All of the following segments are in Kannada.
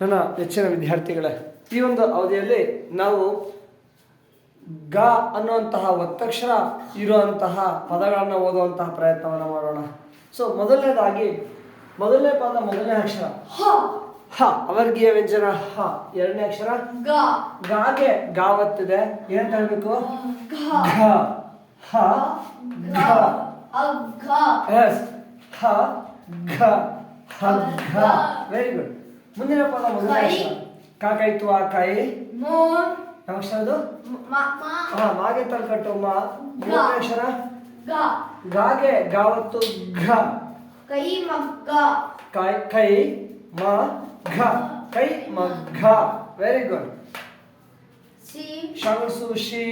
ನನ್ನ ನೆಚ್ಚಿನ ವಿದ್ಯಾರ್ಥಿಗಳೇ ಈ ಒಂದು ಅವಧಿಯಲ್ಲಿ ನಾವು ಗ ಅನ್ನುವಂತಹ ಒತ್ತಕ್ಷರ ಇರುವಂತಹ ಪದಗಳನ್ನು ಓದುವಂತಹ ಪ್ರಯತ್ನವನ್ನು ಮಾಡೋಣ. ಸೊ ಮೊದಲನೇದಾಗಿ ಮೊದಲನೇ ಪದ ಮೊದಲನೇ ಅಕ್ಷರ. ಹ. ಹ ಅವರ್ಗೀಯ ವ್ಯಂಜನ ಹ ಎರಡನೇ ಅಕ್ಷರ. ಗ. ಗಾಗೆ ಗಾವತ್ತಿದೆ. ಏನಂತ ಹೇಳ್ಬೇಕು? ವೆರಿ ಗುಡ್ ಮುಂದಿನ ಪದ ಮೊದಲನೇ ಕೈ. ಅಕ್ಷರ ಕ ಕೈತು ಆ ಕೈ ಮೋ. ಯಾವ ಅಕ್ಷರ ಅದು? ಹಾ ಮಾಗೆ ತಲ್ಕಟ್ಟು ಮಾ. ಮೂರನೇ ಅಕ್ಷರ? ಗ. ಗಾಗೆ ಗಾವತ್ತು ಘ. ಕೈ ಮಗ್ಗ ಕೈ ಕೈ ಮ ಘ. ಕೈ ಮಗ್ಗ ವೆರಿ ಗುಡ್ ಸಿ ಶಂಸು ಶಿ.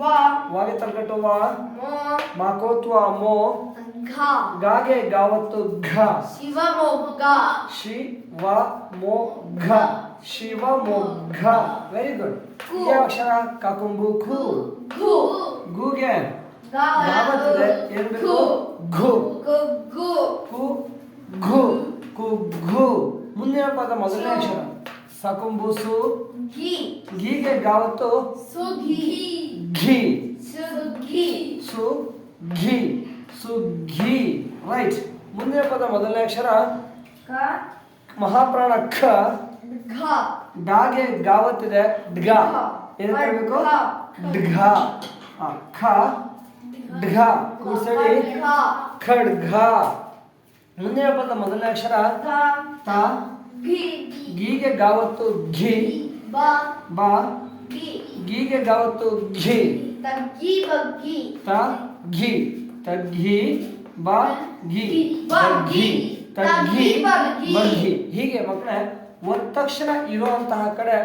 ವಾ. ವಾಗೆ ತಲ್ಕಟ್ಟು ವಾ ಮೋ. ಮಾಕೋತ್ವ ಮೋ. ಘ ಗಾಗೆ ಗಾವತ್ತು ಘ ಶಿವಮೊಗ್ಗ ಶಿ ವ ಮೋ ಘ ಶಿವ ಮೋ ಘ ವೆರಿ ಗುಡ್ ಕು. ಯಾವ ಅಕ್ಷರ ಕಾಕುಂಬು ಖು ಘು ಗೂಗೆ ಗ ಗಾವತ್ತಿದೆ ಏನ್ ಬೇಕು ಘು ಘು ಘು ಕು ಘು ಕು ಘು ಮುಂದಿನ ಪದ ಮೊದಲನೇ ಅಕ್ಷರ ಸಕುಂಬುಸು ಘಿ ಗೀಗೆ ಗಾವತ್ತು ಸುಘಿ ಘಿ ಸುಘಿ ಸು ಘಿ ಸು ಘಿ. ರೈಟ್. ಮುಂದಿನ ಪದ ಮೊದಲನೇ ಅಕ್ಷರ. ಮಹಾಪ್ರಾಣ ಖ ಡಾಗೆ ಗಾವತ್ತಿದೆ ಡ್ಗ ಏನ್ ಹೇಳ್ಬೇಕು. ಡ್ಘ ಖ ಡ್ಘ ಕೂಸಡಿ ಖಡ್ಘ ಮುಂದಿನ ಪದ ಮೊದಲನೇ ಅಕ್ಷರ. ತ. ಗೀಗೆ ಗಾವತ್ತು ಘಿ. ಬ. ಗೀಗೆ ಗಾವತ್ತು ಘಿ. ತ. ಘಿ. ತಗ್ಗಿ ಬ ಘಿ. ಬಗ್ಗಿ. ತಗ್ಗಿ ಬಗ್ಗಿ. ಹೀಗೆ ಮಕ್ಕಳೇ ತಕ್ಷಣ ಇರುವಂತಹ ಕಡೆ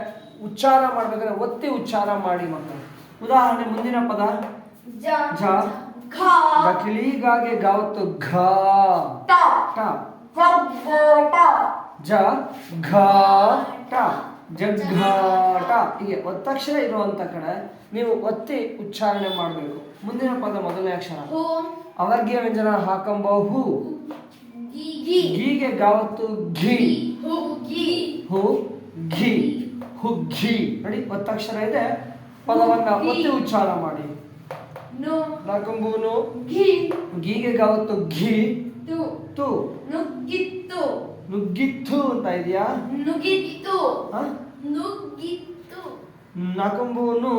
ಉಚ್ಚಾರ ಮಾಡ್ಬೇಕಾದ್ರೆ ಒತ್ತಿ ಉಚ್ಚಾರ ಮಾಡಿ ಮಕ್ಕಳು. ಉದಾಹರಣೆ ಮುಂದಿನ ಪದ. ಜ ಗಾಗೆ ಗಾವತ್ತು ಘ. ಟ. ಜ ಘ. ಜಗ್ಘಾಟ ಹೀಗೆ ಒತ್ತಕ್ಷರ ಇರುವಂತ ಕಡೆ ನೀವು ಒತ್ತಿ ಉಚ್ಚಾರಣೆ ಮಾಡಬೇಕು. ಮುಂದಿನ ಪದ ಮೊದಲನೇ ಅಕ್ಷರ. ಅವರ್ಗೀಯ ವ್ಯಂಜನ ಹಾಕಂಬ ಹು. ಗೀಗೆ ಗಾವತ್ತು ಘಿ. ಹು ಘಿ. ಹು ಘಿ. ಹುಗ್ಗಿ ನೋಡಿ ಒತ್ತಕ್ಷರ ಇದೆ. ಪದವನ್ನ ಒತ್ತಿ ಉಚ್ಚಾರ ಮಾಡಿ. ನಾಕಂಬೂನು ಗೀಗೆ ಗಾವತ್ತು ಘಿ. ತು. ತು. ನುಗ್ಗಿತ್ತು. ನುಗ್ಗಿತ್ತು ಅಂತ ಇದೆಯಾ? ನುಗ್ಗಿತ್ತು? ನುಗ್ಗಿತ್ತು. ನಾಕಂಬೂನು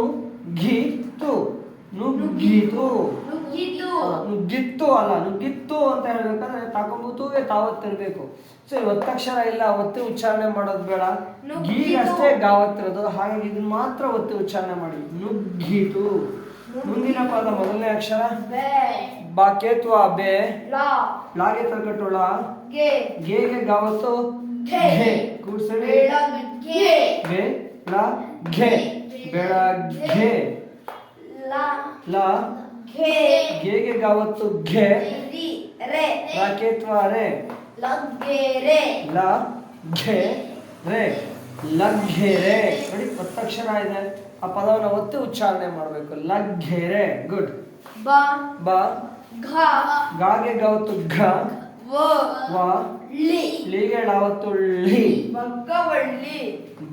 ಗೀತು ನುಗ್ಗಿತು ನುಗ್ಗಿತು ನುಗ್ಗಿತ್ತು. ಅಲ್ಲ, ನುಗ್ಗಿತ್ತು ಅಲ್ಲ ನುಗ್ಗಿತ್ತು ಅಂತ ಹೇಳ್ಬೇಕಂದ್ರೆ ತಾಕೊಂಬುತ್ತುವೆ ತಾವತ್ತಿರ್ಬೇಕು ಸೊ ಒತ್ತಕ್ಷರ ಇಲ್ಲ ಒತ್ತಿ ಉಚ್ಚಾರಣೆ ಮಾಡೋದು ಬೇಡ. ಗೀ ಅಷ್ಟೇ ಗಾವತ್ತಿರೋದು ಹಾಗಾಗಿ ಇದನ್ನ ಮಾತ್ರ ಒತ್ತಿ ಉಚ್ಚಾರಣೆ ಮಾಡಿ. ನುಗ್ಗಿತು. ಮುಂದಿನ ಪದ ಮೊದಲನೇ ಅಕ್ಷರ? ಬೆ. ಬಾಕೇತ್ವ ಬೆ. ಲಾ. ಲಾಗೆ ತರ್ಕಟ್ಟುಳ. ಗೆ. ಗೆ ಗಾವತ್ತು ಘೆ. ಘೆ ಕೂಡ್ಸಡಿ ಬೆಳಗ್ಗೆ. ಬೆ ಲ. ಘೆ ಬೆಳಗ್ಗೆ. ಲಾ. ಲ. ಗೆ. ಗೆ ಗಾವತ್ತು ಗೆ ರಿ ರೆ ರಾಕೇತ್ವ ರೇ ಲಗ್ಗೆ ರೆ ಲ. ಘೆ ರೇ. ಲಘ್ಗೆರೆ ನೋಡಿ ಒತ್ತಕ್ಷರ ಇದೆ. ಆ ಪದವನ್ನು ಒತ್ತಿ ಉಚ್ಚಾರಣೆ ಮಾಡಬೇಕು. ಲಘ್ಗೆರೆ ಗುಡ್. ಬ. ಬ. ಘ. ಗಾಗೆ ಗಾವತ್ತು ಘ. ಲೀಗೆ ಲಾವತ್ತು ಳಿ ಬಗ್ಗವಳ್ಳಿ.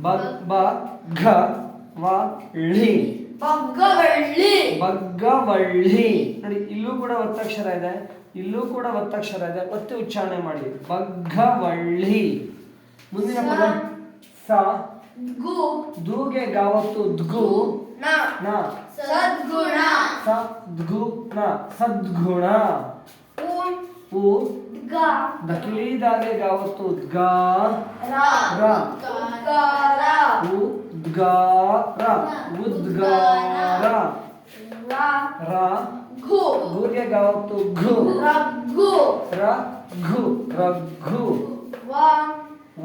ಬಗ್ ಬ ಘ ವ ಬಗ್ಗವಳ್ಳಿ. ಬಗ್ಗವಳ್ಳಿ. ನೋಡಿ ಇಲ್ಲೂ ಕೂಡ ಒತ್ತಕ್ಷರ ಇದೆ. ಇಲ್ಲೂ ಕೂಡ ಒತ್ತಕ್ಷರ ಇದೆ. ಒತ್ತಿ ಉಚ್ಚಾರಣೆ ಮಾಡಿ. ಬಗ್ಗವಳ್ಳಿ. ಮುಂದಿನ ಪದ. ಸ ಗು. ದೂಗೆ ಗಾವತ್ತು ದ್ಗು. ನ. ನ. ಸದ್ಗುಣ. ಸ ಸದ್ಗುಣ. ಉ ಉ ಗ ದಕಿಲಿದಾಗೆ ಗಾವತ್ತು ದ್ಗ ರ ರ ಉದ್ಗಾರ ಉ ದ್ಗಾರ ಉದ್ಗಾರ ರ ರ ಘು ಗೂಗೆ ಗಾವತ್ತು ಘು ರಘು ರ ಘು ರಘು ವ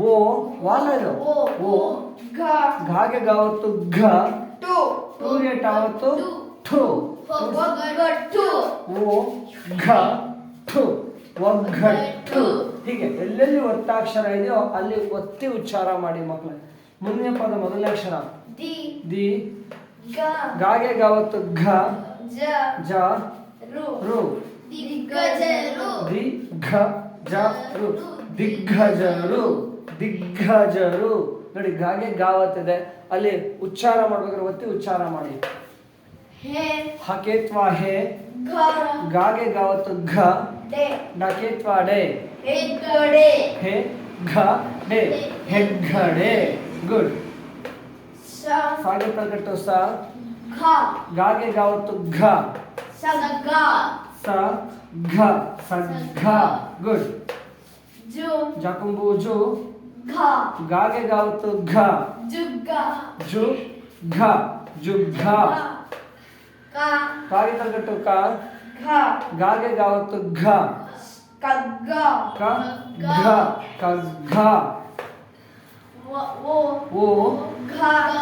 ಓ ವಾಲದು ಓ ಓ ಘ ಘಾಗೆ ಗಾವತ್ತು ಘ ಟು ಟೂಗೆ ಟಾವತ್ತು ಠು ಒಗ್ಗಟ್ಟು ಓ ಘ ಠು ಒಗ್ಗಟ್ಟು. ಹೀಗೆ ಎಲ್ಲೆಲ್ಲಿ ಒತ್ತಾಕ್ಷರ ಇದೆಯೋ ಅಲ್ಲಿ ಒತ್ತಿ ಉಚ್ಚಾರ ಮಾಡಿ ಮಕ್ಕಳೇ. ಮುಂದಿನ ಪದ ಮೊದಲನೇ ಅಕ್ಷರ. ದಿ. ಗಾಗೆ ಗಾವತ್ತು ಘ. ಜ. ರು. ರು. ದಿಗ್ಗಜರು. ದಿ ಘ ಜ. ರು. ದಿಗ್ಗಜರು. ದಿಗ್ಗಜರು. ನೋಡಿ ಗಾಗೆ ಗಾವತ್ತಿದೆ ಅಲ್ಲಿ ಉಚ್ಚಾರ ಮಾಡ್ಬೇಕಾದ್ರೆ ಒತ್ತಿ ಉಚ್ಚಾರ ಮಾಡಿ. ಹಕೇತ್ವಾ ಹೇ. ಗಾಗೆ ಗಾವತ್ತು ಘ. ಡೆ ಡಕೇತ್ವಾ ಡೆ ಹೆಗ್ಗಡೆ ಹೇ ಘ ಡೆ ಹೆಗ್ಗಡೆ ಗುಡ್ ಸ ಸಾಗೆ ತಗಟ್ಟು ಸ ಘ ಗಾಗೆ ಗಾವತ್ತು ಘ ಸಗ ಸ ಘ ಸ ಘ ಗುಡ್ ಜು ಜಕುಂಬು ಜು ಘ ಗಾಗೆ ಗಾವತ್ತು ಘ ಜುಗ್ಗ ಜು ಘ ಜು ಘ ಕ ಕಾಗೆ ತಗಟ್ಟು ಕ ಘ ಗಾಗೆ ಗಾವತ್ತು ಘ. ಕಗ್ಗ. ಕ ಘ. ಕ ಘ ವ ಓ.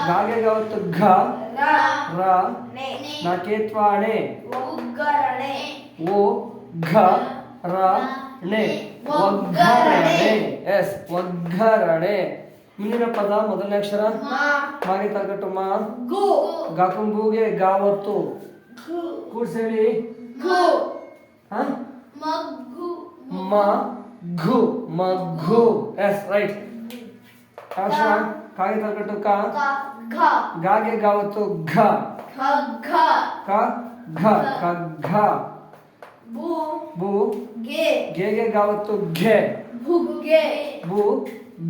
ಗಾಗೆ ಗಾವತ್ತು ಘ. ರ. ನಕೇತ್ವಾಣೆ ಒಗ್ಗರಣೆ. ಓ ಘ ರ ಣೆ ಒಗ್ಗರಣೆ. ಎಸ್ ಒಗ್ಗರಣೆ. ಮುಂದಿನ ಪದ ಮೊದಲನೇ ಅಕ್ಷರ. ಮಾಗಿ ತಗಟ್ಟು ಮಾ. ಗು. ಗಾಕುಂಬುಗೆ ಗಾವತ್ತು. ಘು ಕೂಡ್ಸ್ ಹೇಳಿ ಘು ಹ? ಮಗ್ಗು ಮ ಘು ಮಘು ಎಸ್ ರೈಟ್ ಅಕ್ಷರ ಕಾಗೆ ತಗಟ್ಟು ಕ ಕ ಘ ಗಾಗೆ ಗಾವತ್ತು ಘ ಖಗ್ಗ ಕ ಘ ಕ ಘ ಬು ಬು ಗೆ ಗೆಗೆ ಗಾವತ್ತು ಘೆ ಬುಗ್ಗೆ ಬು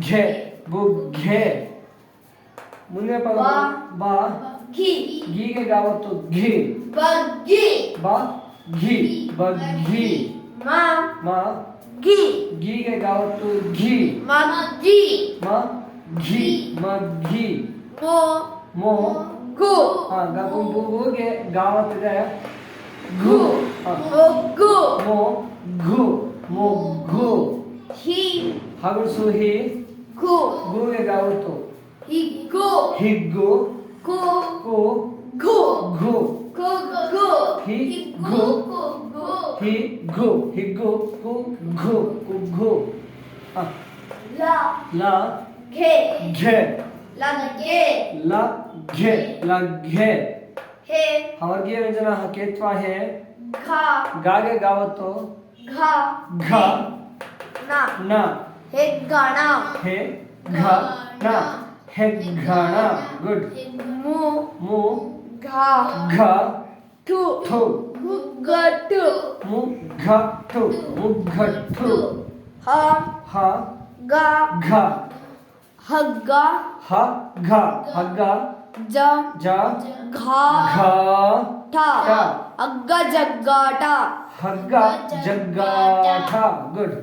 ಘೆ ಬುಘೆ ಮುಂದಿನ ಪದ ಬಾ. ಬಾ ಘಿ ಗೀಗೆ ಗಾವತ್ತು ಘಿ ಬಗ್ಗಿ ಬ घी घी। म घी। घी के गाओ तो घी। म घी। म घी म घी। मो मो? गो। हाँ गा तो गो गो गो के गाओ तो गया गो। मो गो। मो गो मो गो ही। हाँ सो ही। गो। गो के गाओ तो। ही गो। ही गो। को को गो। गो। गो गो। ಹಿಗ್ಗು ಕು ಘು ಕುಘು ಹ. ಲ ಲ ಘೆ ಘೆ ಲಗ್ಗೆ ಲ ಘೆ ಲಘೆ ಹೆ ಹವರ್ಗೀಯ ವ್ಯಂಜನ ಹಕೇತ್ವ ಹೇ ಘ ಗಾಗೆ ಗಾವತ್ತು ಘ ಘ ನ ನ ಹೆಗ್ಗಣ ಹೇ ಘ ನ ಹೆಗ್ಗಣ ಗುಡ್ ಮು ಮು ಘ ಘ ಟು ಥು ಮುಗ್ಗಟ್ಟು ಮು ಘ ಥು ಮುಗ್ಗಟ್ಟು ಹ ಹ ಗ ಘ ಹಗ್ಗ ಹ ಘ ಹಗ್ಗ ಜ ಜ ಘ ಘ ಟ ಟ. ಹಗ್ಗ ಜಗ್ಗಾಟ ಹಗ್ಗ ಜಗ್ಗಾಟ ಗುಡ್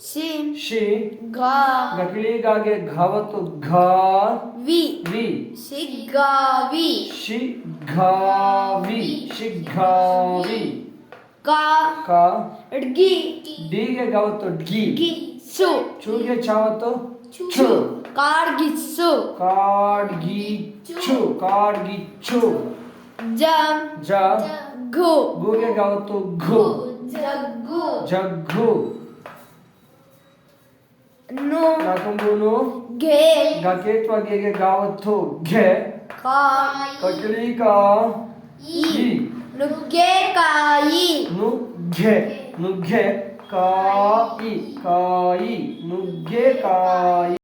शी शी गा गा गा के घाव तो घा वी. वी. शिगावी. शिगावी. शिगावी. का. का? डगी डी के गाव तो डगी गी सु चू के चाव तो चु. कार गी सु कार गी छु. कार गी कार्गिच्छु. जम जा. घु. घु के गाव तो घु. जग्गू. जग्गू. No. ना तुम बोलो घे घके तो आगे के गाव तो घे का ककड़ी का ई नुगे का ई नुगे नुगे का ई का ई नुगे का ई